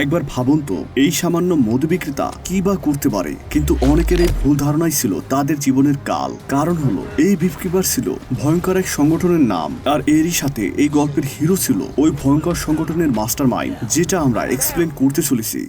একবার ভাবুন তো, এই সামান্য মধু বিক্রেতা কি বা করতে পারে? কিন্তু অনেকের এই ভুল ধারণাই ছিল তাদের জীবনের কাল। কারণ হলো, এই বিফকিপার ছিল ভয়ঙ্কর এক সংগঠনের নাম, আর এরই সাথে এই গল্পের হিরো ছিল ওই ভয়ঙ্কর সংগঠনের মাস্টার মাইন্ড যেটা আমরা এক্সপ্লেন করতে চলেছি।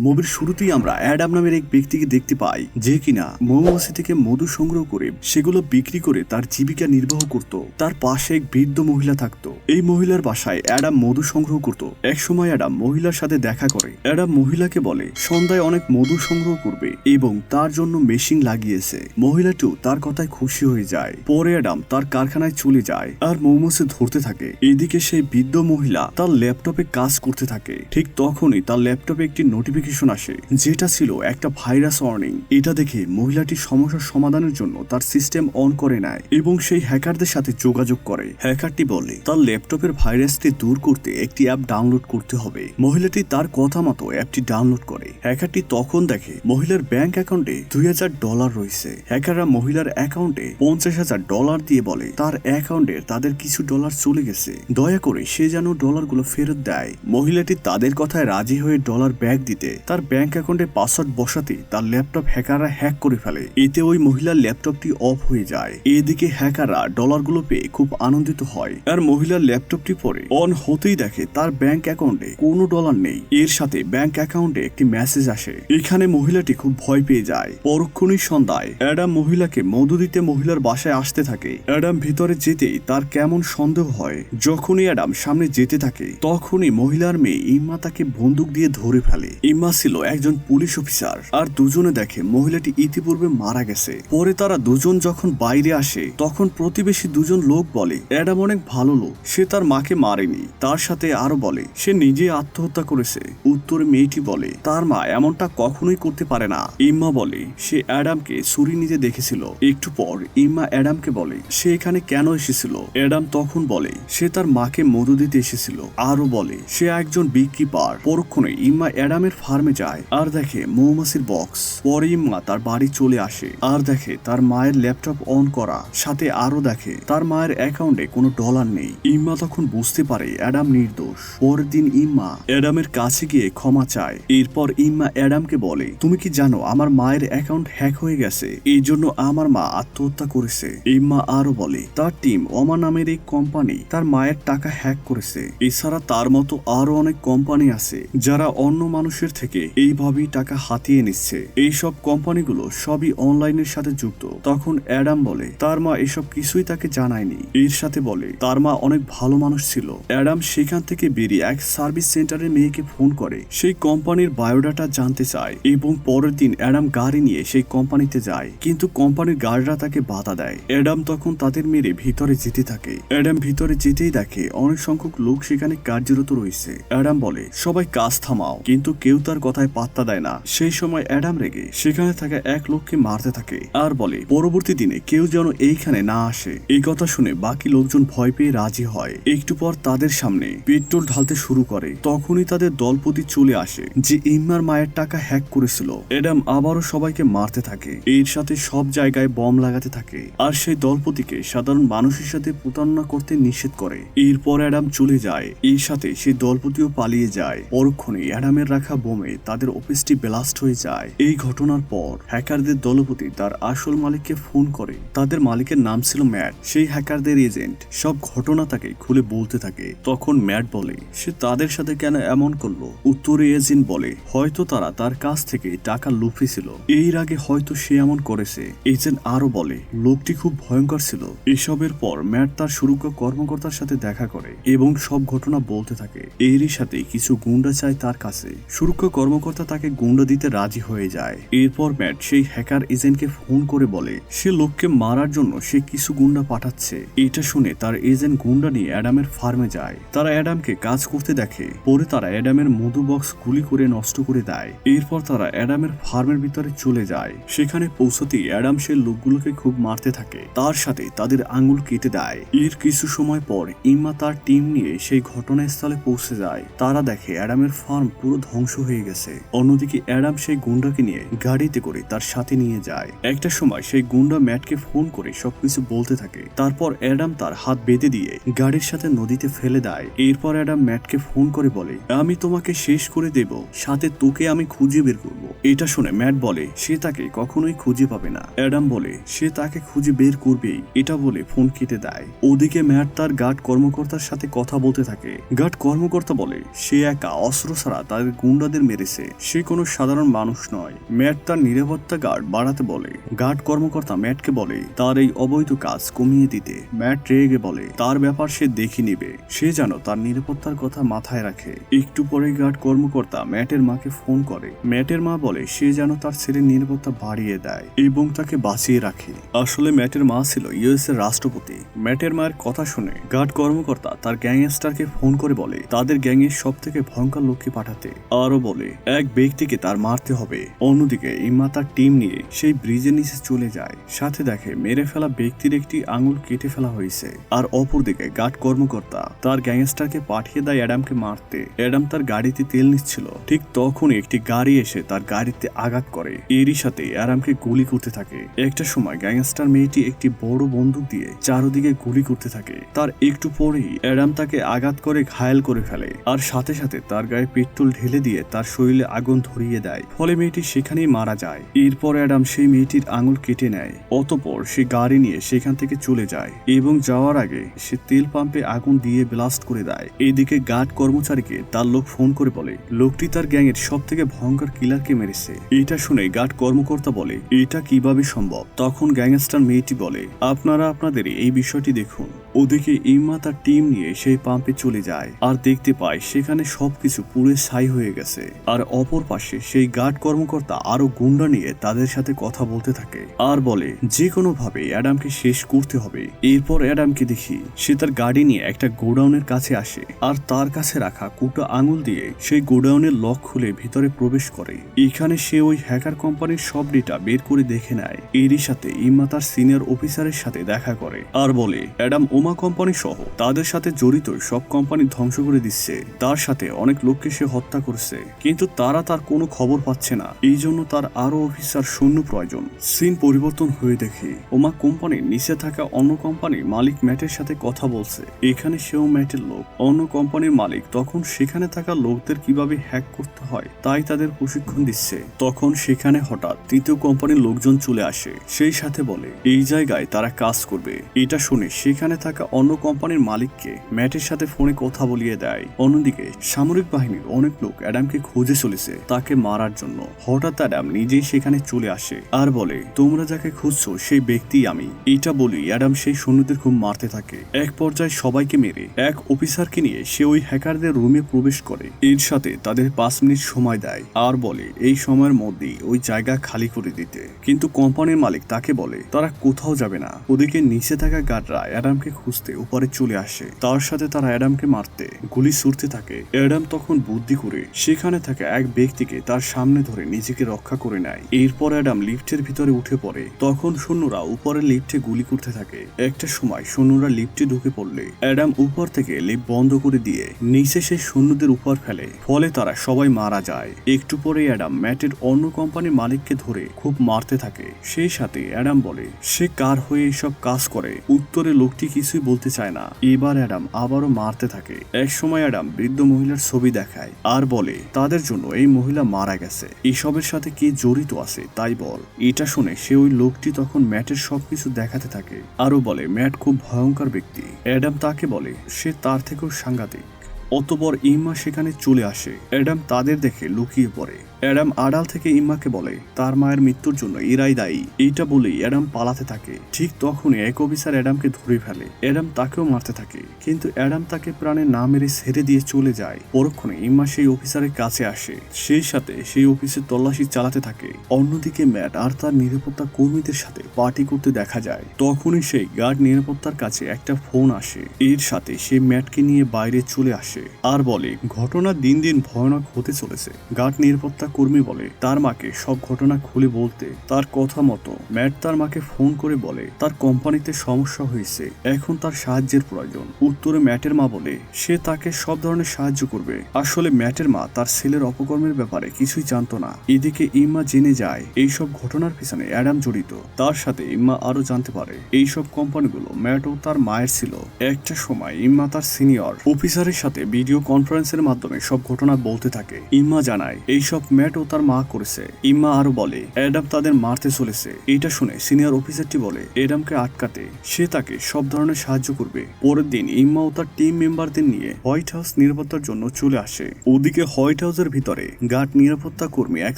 মুভির শুরুতেই আমরা অ্যাডাম নামের এক ব্যক্তিকে দেখতে পাই, যে কিনা মৌমাছি থেকে মধু সংগ্রহ করে সেগুলো বিক্রি করে তার জীবিকা নির্বাহ করত। তার পাশে এক বৃদ্ধ মহিলা থাকতো। এই মহিলার বাসায় অ্যাডাম মধু সংগ্রহ করত। এক সময় অ্যাডাম মহিলার সাথে দেখা করে। অ্যাডাম মহিলাকে বলে, সন্ধ্যায় অনেক মধু সংগ্রহ করবে এবং তার জন্য মেশিন লাগিয়েছে। মহিলাটিও তার কথায় খুশি হয়ে যায়। পরে অ্যাডাম তার কারখানায় চলে যায় আর মৌমাছি ধরতে থাকে। এদিকে সেই বৃদ্ধ মহিলা তার ল্যাপটপে কাজ করতে থাকে। ঠিক তখনই তার ল্যাপটপে একটি নোটিফিকেশন আসে, যেটা ছিল একটা ভাইরাস ওয়ার্নিং এটা দেখে মহিলাটি সমস্যার সমাধানের জন্য তার সিস্টেম অন করে নেয় এবং সেই হ্যাকারদের সাথে যোগাযোগ করে। হ্যাকারটি বলে, তার ল্যাপটপের ভাইরাসটি দূর করতে একটি অ্যাপ ডাউনলোড করতে হবে। মহিলাটি তার কথা মতো অ্যাপটি ডাউনলোড করে। হ্যাকারটি তখন দেখে, মহিলার ব্যাংক অ্যাকাউন্টে দুই হাজার ডলার রয়েছে। হ্যাকাররা মহিলার অ্যাকাউন্টে পঞ্চাশ হাজার ডলার দিয়ে বলে, তার অ্যাকাউন্টে তাদের কিছু ডলার চলে গেছে। দয়া করে সে যেন ডলারগুলো ফেরত দেয়। মহিলাটি তাদের কথায় রাজি হয়ে ডলার ব্যাগ দিতে তার ব্যাংক অ্যাকাউন্টে পাসওয়ার্ড বসাতে তার ল্যাপটপ হ্যাকাররা হ্যাক করে ফেলে। এতে ওই মহিলার ল্যাপটপটি অফ হয়ে যায়। এদিকে হ্যাকাররা ডলারগুলো পেয়ে খুব আনন্দিত হয়। আর মহিলার ল্যাপটপটি পরে অন হতেই দেখে তার ব্যাংক অ্যাকাউন্টে কোনো ডলার নেই। এর সাথে ব্যাংক অ্যাকাউন্টে একটি মেসেজ আসে। এখানে মহিলাটি খুব ভয় পেয়ে যায়। পরক্ষণই সন্ধ্যায় অ্যাডাম মহিলাকে মধু দিতে মহিলার বাসায় আসতে থাকে। অ্যাডাম ভিতরে যেতেই তার কেমন সন্দেহ হয়। যখনই অ্যাডাম সামনে যেতে থাকে, তখনই মহিলার মেয়ে ইম্মা তাকে বন্দুক দিয়ে ধরে ফেলে। ইম্মা ছিল একজন পুলিশ অফিসার। আর দুজনে দেখে মহিলাটি ইতিপূর্বে মারা গেছে। পরে তারা দুজন যখন বাইরে আসে, তখন প্রতিবেশী দুজন লোক বলে, অ্যাডাম অনেক ভালো লোক, সে তার মাকে মারেনি। তার সাথে আরও বলে, সে নিজে আত্মহত্যা করেছে। উত্তরে মেয়েটি বলে, তার মা এমনটা কখনোই করতে পারে না। ইম্মা বলে, সে অ্যাডামকে ছুরি নিতে দেখেছিল। একটু পর ইম্মা অ্যাডামকে বলে, সে এখানে কেন এসেছিল? অ্যাডাম তখন বলে, সে তার মাকে মধু দিতে এসেছিল। আরও বলে, সে একজন বিকিপার পরক্ষণে ইম্মা অ্যাডামের ফার্মে যায়। আর দেখে মৌমাছির বক্স পরে ইম্মা তার বাড়ি চলে আসে। আর দেখে তার মায়ের ল্যাপটপ অন করা। সাথে আরও দেখে তার মায়ের অ্যাকাউন্টে কোনো ডলার নেই। ইম্মা তখন বুঝতে পারে অ্যাডাম নির্দোষ। পরের দিন ইম্মা অ্যাডামের কাছে গিয়ে ক্ষমা চায়। এরপর ইম্মা অ্যাডামকে বলে, তুমি কি জানো আমার মায়ের অ্যাকাউন্ট হ্যাক হয়ে গেছে? এই জন্য আমার মা আত্মহত্যা করেছে। ইম্মা আরও বলে, তার টিম অমা নামের এই কোম্পানি তার মায়ের টাকা হ্যাক করেছে। এছাড়া তার মতো আরও অনেক কোম্পানি আছে যারা অন্য মানুষের থেকে এইভাবেই টাকা হাতিয়ে নিচ্ছে। এইসব কোম্পানিগুলো সবই অনলাইনের সাথে যুক্ত। তখন অ্যাডাম বলে, তার মা এসব কিছুই তাকে জানায়নি। এর সাথে বলে, তার মা অনেক ভালো মানুষ ছিল। অ্যাডাম সেখান থেকে বেরিয়ে এক সার্ভিস সেন্টারের মেয়েকে ফোন করে। সেই কোম্পানির বায়োডাটা জানতে চায় এবং পরের দিন অ্যাডাম গাড়ি নিয়ে সেই কোম্পানিতে যায়। কিন্তু কোম্পানির গার্ডরা তাকে বাধা দেয়। অ্যাডাম তখন তাদের মেরে ভিতরে যেতে থাকে। অ্যাডাম ভিতরে যেতেই দেখে অনেক সংখ্যক লোক সেখানে কার্যরত রয়েছে। অ্যাডাম বলে, সবাই কাজ থামাও, কিন্তু কেউ তার কথায় পাত্তা দেয় না। সেই সময় অ্যাডাম রেগে সেখানে থাকা এক লোককে মারতে থাকে আর বলে, পরবর্তী দিনে কেউ যেন এইখানে না আসে। এই কথা শুনে বাকি লোকজন ভয় পেয়ে রাজি হয়। একটু পর তাদের সামনে পেট্রোল ঢালতে শুরু করে। তখনই তাদের দলপতি চলে আসে, যে ইম্মার মায়ের টাকা হ্যাক করেছিল। অ্যাডাম আবারও সবাইকে মারতে থাকে। এর সাথে সব জায়গায় বম লাগাতে থাকে। আর সেই দলপতিকে সাধারণ মানুষের সাথে প্রতারণা করতে নিষেধ করে। এরপর অ্যাডাম চলে যায়। এর সাথে সেই দলপতিও পালিয়ে যায়। পরক্ষণে অ্যাডামের রাখা বোমে তাদের অফিসটি ব্লাস্ট হয়ে যায়। এই ঘটনার পর হ্যাকারদের দলপতি তার আসল মালিককে ফোন করে। তাদের মালিকের নাম ছিল ম্যাট। সেই হ্যাকারদের এজেন্ট সব ঘটনা তাকে খুলে বলতে থাকে। তখন ম্যাট বলে, সে তাদের সাথে কেন এমন করল? উত্তরে এজেন্ট বলে, হয়তো তারা তার কাছ থেকে টাকা লুফেছিল। এর আগে হয়তো সে এমন করেছে। এজেন্ট আরও বলে, লোকটি খুব ভয়ঙ্কর ছিল। এসবের পর ম্যাট তার সুরক্ষা কর্মকর্তার সাথে দেখা করে এবং সব ঘটনা বলতে থাকে। এরই সাথে কিছু গুন্ডা চায় তার কাছে। সুরক্ষা কর্মকর্তা তাকে গুন্ডা দিতে রাজি হয়ে যায়। এরপর ম্যাট সেই হ্যাকার এজেন্টকে ফোন করে বলে, সে লোককে মারার জন্য সে কিছু গুন্ডা পাঠাচ্ছে। এটা শুনে তার এজেন্ট গুন্ডা নিয়ে অ্যাডামের ফার্মে যায়। তারা অ্যাডামকে কাজ করতে দেখে। পরে তারা অ্যাডামের মধু বক্স গুলি করে নষ্ট করে দেয়। এরপর তারা অ্যাডামের ফার্মের ভিতরে চলে যায়। সেখানে পৌঁছতেই অ্যাডাম সে লোকগুলোকে খুব মারতে থাকে। তার সাথে তাদের আঙুল কেটে দেয়। এর কিছু সময় পর ইম্মা তার টিম নিয়ে সেই ঘটনাস্থলে পৌঁছে যায়। তারা দেখে অ্যাডামের ফার্ম পুরো ধ্বংস হয়ে গেছে। অন্যদিকে অ্যাডাম সেই গুন্ডাকে নিয়ে গাড়িতে করে তার সাথে নিয়ে যায়। একটা সময় সেই গুন্ডা ম্যাটকে ফোন করে সবকিছু বলতে থাকে। তারপর অ্যাডাম তার হাত বেঁধে দিয়ে গাড়ির সাথে নদীতে ফেলে দেয়। এরপর অ্যাডাম ম্যাটকে ফোন করে বলে, আমি তোমাকে শেষ করে দেব। সাথে তোকে আমি খুঁজে বের করব। এটা শুনে ম্যাট বলে, সে তাকে কখনোই খুঁজে পাবে না। অ্যাডাম বলে, সে তাকে খুঁজে বের করবেই। এটা বলে ফোন কেটে দেয়। ওদিকে ম্যাট তার গার্ড কর্মকর্তার সাথে কথা বলতে থাকে। গার্ড কর্মকর্তা বলে, সে একা অস্ত্র ছাড়া তাদের গুন্ডাদের মেরেছে। সে কোনো সাধারণ মানুষ নয়। ম্যাট তার নিরাপত্তা গার্ড বাড়াতে বলে। গার্ড কর্মকর্তা ম্যাটকে বলে, তার এই অবৈধ কাজ কমিয়ে দিতে। ম্যাট রেগে বলে, তার ব্যাপার সে দেখে নিবে। সে যেন তার নিরাপত্তার কথা মাথায় রাখে। একটু পরে গার্ড কর্মকর্তা ম্যাটের মাকে ফোন করে। ম্যাটের মা বলে, সে যেন তার ছেলের নিরাপত্তা বাড়িয়ে দেয় এবং তাকে বাঁচিয়ে রাখে। আসলে ম্যাটের মা ছিল ইউএস এর রাষ্ট্রপতি। ম্যাটের মায়ের কথা শুনে গার্ড কর্মকর্তা তার গ্যাংস্টারকে ফোন করে বলে, তাদের গ্যাংয়ের সব থেকে ভয়ঙ্কর লোককে পাঠাতে। আরও বলে এক ব্যক্তিকে তার মারতে হবে। অন্যদিকে ইম্মা তার টিম নিয়ে সেই ব্রিজের নিচে চলে যায়। সাথে দেখে মেরে ফেলা ব্যক্তির একটি আঙুল কেটে ফেলা হয়েছে। আর অপরদিকে গার্ড কর্মকর্তা তার গ্যাংস্টারকে পাঠিয়ে দেয় অ্যাডামকে মারতে। অ্যাডাম তার গাড়িতে তেল নিচ্ছিল। ঠিক তখনই একটি গাড়ি এসে তার গাড়িতে আঘাত করে। এরই সাথে অ্যাডামকে গুলি করতে থাকে। একটা সময় গ্যাংস্টার মেয়েটি একটি বড় বন্দুক দিয়ে চারদিকে গুলি করতে থাকে। তার একটু পরেই অ্যাডাম তাকে আঘাত করে ঘায়েল করে ফেলে। আর সাথে সাথে তার গায়ে পেট্রোল ঢেলে দিয়ে তার শরীরে আগুন ধরিয়ে দেয়, ফলে মেয়েটি সেখানেই মারা যায়। এরপর অ্যাডাম সেই মেয়েটির আঙুল কেটে নেয়, অতপর সে গাড়ি নিয়ে সেখান থেকে চলে যায় এবং যাওয়ার আগে সে তেল পাম্পে আগুন দিয়ে ব্লাস্ট করে দেয়। এদিকে গার্ড কর্মচারীকে তার লোক ফোন করে বলে, লোকটি তার গ্যাংয়ের সব থেকে ভয়ঙ্কর কিলারকে মেরেছে। এটা শুনে গার্ড কর্মকর্তা বলে, এটা কীভাবে সম্ভব? তখন গ্যাংস্টার মেয়েটি বলে, আপনারা আপনাদের এই বিষয়টি দেখুন। ওদিকে ইম্মা তার টিম নিয়ে সেই পাম্পে চলে যায়। আর দেখতে পায় সেখানে সবকিছু পুরো ছাই হয়ে গেছে। আর অপর পাশে সেই গার্ড কর্মকর্তা আরও গুন্ডা নিয়ে তাদের সাথে কথা বলতে থাকে। আর বলে যে কোনো ভাবে অ্যাডামকে শেষ করতে হবে। এরপর অ্যাডামকে দেখি সে তার গাড়ি নিয়ে একটা গোডাউনের কাছে আসে। আর তার কাছে রাখা কুটো আঙুল দিয়ে সেই গোডাউনের লক খুলে ভিতরে প্রবেশ করে। এখানে সে ওই হ্যাকার কোম্পানির সব ডেটা বের করে দেখে নেয়। এরই সাথে ইম্মা তার সিনিয়র অফিসারের সাথে দেখা করে। আর বলে, অ্যাডাম, ওমা কোম্পানি সহ তাদের সাথে জড়িত সব কোম্পানি ধ্বংস করে দিচ্ছে। তার সাথে অনেক লোককে সে হত্যা করছে। কিন্তু তারা তার কোনো খবর পাচ্ছে না। এই জন্য তার আরও অফিসার শূন্য প্রয়োজন। সিন পরিবর্তন হয়ে দেখে ওমা কোম্পানির নিচে থাকা অন্য কোম্পানির মালিক ম্যাটের সাথে কথা বলছে। এখানে সেও ম্যাটের লোক। অন্য কোম্পানির মালিক তখন সেখানে থাকা লোকদের কীভাবে হ্যাক করতে হয়, তাই তাদের প্রশিক্ষণ দিচ্ছে। তখন সেখানে হঠাৎ তৃতীয় কোম্পানির লোকজন চলে আসে। সেই সাথে বলে, এই জায়গায় তারা কাজ করবে। এটা শুনে সেখানে থাকা অন্য কোম্পানির মালিককে ম্যাটের সাথে ফোনে কথা বলিয়ে দেয়। অন্যদিকে, সামরিক বাহিনীর অনেক লোক অ্যাডামকে খুঁজে চলেছে তাকে মারার জন্য। হঠাৎ অ্যাডাম নিজেই সেখানে চলে আসে আর বলে, তোমরা যাকে খুঁজছো সেই ব্যক্তি আমি। এটা বলি অ্যাডাম সেই সৈন্যদের খুব মারতে থাকে। এক পর্যায়ে সবাইকে মেরে এক অফিসারকে নিয়ে সে ওই হ্যাকারদের রুমে প্রবেশ করে। এর সাথে তাদের পাঁচ মিনিট সময় দেয় আর বলে, এই সময়ের মধ্যেই ওই জায়গা খালি করে দিতে। কিন্তু কোম্পানির মালিক তাকে বলে, তারা কোথাও যাবে না। ওদিকে নিচে থাকা গার্ডরা অ্যাডামকে খুঁজতে উপরে চলে আসে। তার সাথে তারা অ্যাডামকে মারতে গুলি ছুড়তে থাকে। অ্যাডাম তখন বুদ্ধি করে সেখানে থাকা এক ব্যক্তিকে তার সামনে ধরে নিজেকে রক্ষা করে নেয়। এরপর অ্যাডাম লিফটের ভিতরে উঠে পড়ে। তখন সৈন্যরা উপরের লিফটে গুলি করতে থাকে। একটা সময় সৈন্যরা লিফটে ঢুকে পড়লে অ্যাডাম উপর থেকে লিফট বন্ধ করে দিয়ে নিচে সেই সৈন্যদের উপর ফেলে। ফলে তারা সবাই মারা যায়। একটু পরে অ্যাডাম ম্যাটের অন্য কোম্পানির মালিককে ধরে খুব মারতে থাকে। সেই সাথে অ্যাডাম বলে, সে কার হয়ে এসব কাজ করে? উত্তরে লোকটি কিছুই বলতে চায় না। এবার অ্যাডাম আবারও মারতে থাকে। এক সময় অ্যাডাম বৃদ্ধ মহিলার ছবি দেখায় আর বলে, তাদের জন্য এই মহিলা মারা গেছে। এসবের সাথে কে জড়িত আছে, তাই বল। এটা শুনে সে ওই লোকটি তখন ম্যাটের সবকিছু দেখাতে থাকে। আরও বলে, ম্যাট খুব ভয়ঙ্কর ব্যক্তি। অ্যাডাম তাকে বলে, সে তার থেকেও সাংঘাতিক। অতপর ইম্মা সেখানে চলে আসে। অ্যাডাম তাদের দেখে লুকিয়ে পড়ে। অ্যাডাম আড়াল থেকে ইম্মাকে বলে, তার মায়ের মৃত্যুর জন্য এরাই দায়ী। এইটা বলেই অ্যাডাম পালাতে থাকে। ঠিক তখনই এক অফিসার অ্যাডামকে ধরে ফেলে। অ্যাডাম তাকেও মারতে থাকে। কিন্তু অ্যাডাম তাকে প্রাণে না মেরে ছেড়ে দিয়ে চলে যায়। পরক্ষণে ইম্মা সেই অফিসারের কাছে আসে। সেই সাথে সেই অফিসের তল্লাশি চালাতে থাকে। অন্যদিকে ম্যাট আর তার নিরাপত্তা কর্মীদের সাথে পার্টি করতে দেখা যায়। তখনই সেই গার্ড নিরাপত্তার কাছে একটা ফোন আসে। এর সাথে সে ম্যাটকে নিয়ে বাইরে চলে আসে। আর বলে, ঘটনা দিন দিন ভয়ানক হতে চলেছে। গার্ড নিরাপত্তা কর্মী বলে, তার মাকে সব ঘটনা খুলে বলতে তার কথা মতো। ম্যাট তার মাকে ফোন করে বলে, তার কোম্পানিতে সমস্যা হয়েছে। এখন তার সাহায্যের প্রয়োজন। উত্তরে ম্যাটের মা বলে, সে তাকে সব ধরনের সাহায্য করবে। আসলে ম্যাটের মা তার ছেলের অপকর্মের ব্যাপারে কিছুই জানতো না। এদিকে ইম্মা জেনে যায়, এইসব ঘটনার পিছনে অ্যাডাম জড়িত। তার সাথে ইম্মা আরও জানতে পারে। এইসব কোম্পানিগুলো ম্যাট ও তার মায়ের ছিল। একটা সময় ইম্মা তার সিনিয়র অফিসারের সাথে ভিডিও কনফারেন্সের মাধ্যমে সব ঘটনা বলতে থাকে। ইম্মা জানায়, এইসব ম্যাট ও তার মা করেছে। ইম্মা আরও বলে, অ্যাডাম তাদের মারতে চলেছে। এটা শুনে সিনিয়র অফিসারটি বলে, অ্যাডামকে আটকাতে, সে তাকে সব ধরনের সাহায্য করবে। পরের দিন ইম্মা ও তার টিম মেম্বারদের নিয়ে হোয়াইট হাউস নিরাপত্তার জন্য চলে আসে। ওদিকে হোয়াইট হাউসের ভিতরে গার্ড নিরাপত্তা কর্মী এক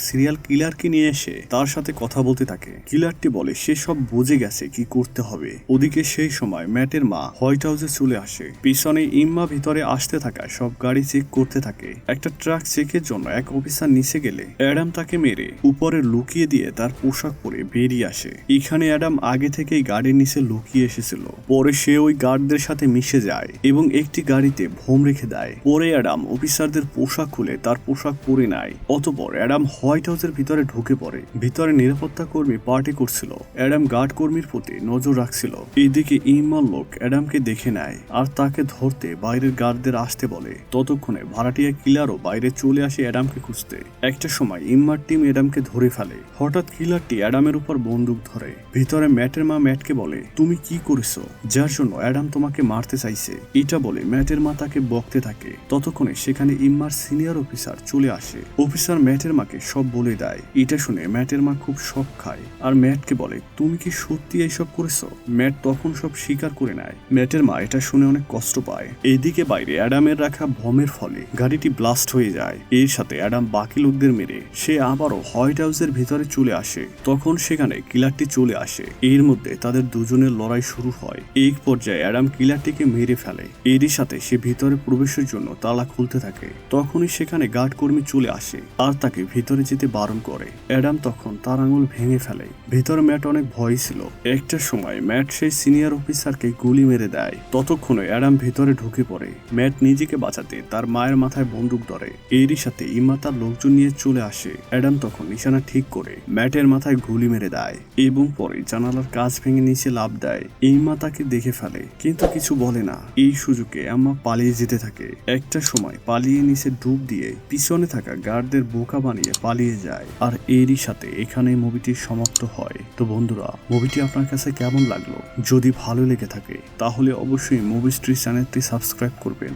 সিরিয়াল কিলারকে নিয়ে এসে তার সাথে কথা বলতে থাকে। কিলারটি বলে, সে সব বুঝে গেছে কি করতে হবে। ওদিকে সেই সময় ম্যাটের মা হোয়াইট হাউসে চলে আসে। পিছনে ইম্মা ভিতরে আসতে থাকা সব গাড়ি চেক করতে থাকে। একটা ট্রাক চেকের জন্য এক অফিসার নিচে গেলে অ্যাডাম তাকে মেরে উপরে লুকিয়ে দিয়ে তার পোশাক পরে বেরিয়ে আসে। এখানে অ্যাডাম আগে থেকেই গাড়ির নিচে লুকিয়ে এসেছিল। পরে সে ওই গার্ডদের সাথে মিশে যায় এবং একটি গাড়িতে ভোম রেখে দেয়। পরে অ্যাডাম অফিসারদের পোশাক খুলে তার পোশাক পরে নেয়। অতপর অ্যাডাম হোয়াইট হাউসের ভিতরে ঢুকে পড়ে। ভিতরে নিরাপত্তা কর্মী পার্টি করছিল। অ্যাডাম গার্ড কর্মীর প্রতি নজর রাখছিল। এইদিকে ইম্মার লোক অ্যাডামকে দেখে নেয় আর তাকে ধরতে বাইরের গার্ডদের আসতে বলে। ততক্ষণে ভাড়াটিয়া কিলারও বাইরে চলে আসে অ্যাডামকে খুঁজতে। একটা সময় ইম্মার টিম অ্যাডামকে ধরে ফেলে। হঠাৎ কিলারটি অ্যাডামের উপর বন্দুক ধরে। ভিতরে ম্যাটের মা ম্যাটকে বলে, তুমি কি করেছ? যার জন্য অ্যাডাম তোমাকে মারতে চাইছে। এটা বলে ম্যাটের মা তাকে বকতে থাকে। ততক্ষণে সেখানে ইম্মার সিনিয়র অফিসার চলে আসে। অফিসার ম্যাটের মাকে সব বলে দেয়। এটা শুনে ম্যাটের মা খুব শখ খায়। আর ম্যাটকে বলে, তুমি কি সত্যি এইসব করেছ? ম্যাট তখন সব স্বীকার করে নেয়। ম্যাটের মা এটা শুনে অনেক কষ্ট পায়। এইদিকে বাইরে অ্যাডামের রাখা বমের ফলে গাড়িটি ব্লাস্ট হয়ে যায়। এর সাথে অ্যাডাম বাকি লোকদের মেরে সে আবারও হোয়াইট হাউসের ভিতরে চলে আসে। তখন সেখানে কিলারটি চলে আসে। এর মধ্যে তাদের দুজনের লড়াই শুরু হয়। এই পর্যায়ে অ্যাডাম কিলারটিকে মেরে ফেলে। এরই সাথে সে ভিতরে প্রবেশের জন্য তালা খুলতে থাকে। তখনই সেখানে গার্ড কর্মী চলে আসে আর তাকে ভিতরে যেতে বারণ করে। অ্যাডাম তখন তার আঙুল ভেঙে ফেলে। ভিতরে ম্যাট অনেক ভয় ছিল। একটা সময় ম্যাট সেই সিনিয়র অফিসারকে গুলি মেরে দেয়। ততক্ষণে অ্যাডাম ভিতরে ঢুকে পড়ে। ম্যাট নিজেকে বাঁচাতে তার মায়ের মাথায় বন্দুক ধরে। এরই সাথে ইম্মা তার লোকজন নিয়ে চলে আসে। অ্যাডাম তখন নিশানা ঠিক করে ম্যাটের মাথায় গুলি মেরে দেয় এবং পরে জানালার কাজ ভেঙে নিচে লাভ দেয়। ইম্মা তাকে দেখে ফেলে, কিন্তু কিছু বলে না। এই সুযোগে আম্মা পালিয়ে যেতে থাকে। একটা সময় পালিয়ে নিচে ডুব দিয়ে পিছনে থাকা গার্ডদের বোকা বানিয়ে পালিয়ে যায়। আর এরই সাথে এখানে মুভিটি সমাপ্ত হয়। তো বন্ধুরা, মুভিটি আপনার কাছে কেমন লাগল? যদি ভালো লেগে থাকে, তাহলে অবশ্যই মুভি স্ট্রি চ্যানেলটি সাবস্ক্রাইব করবেন।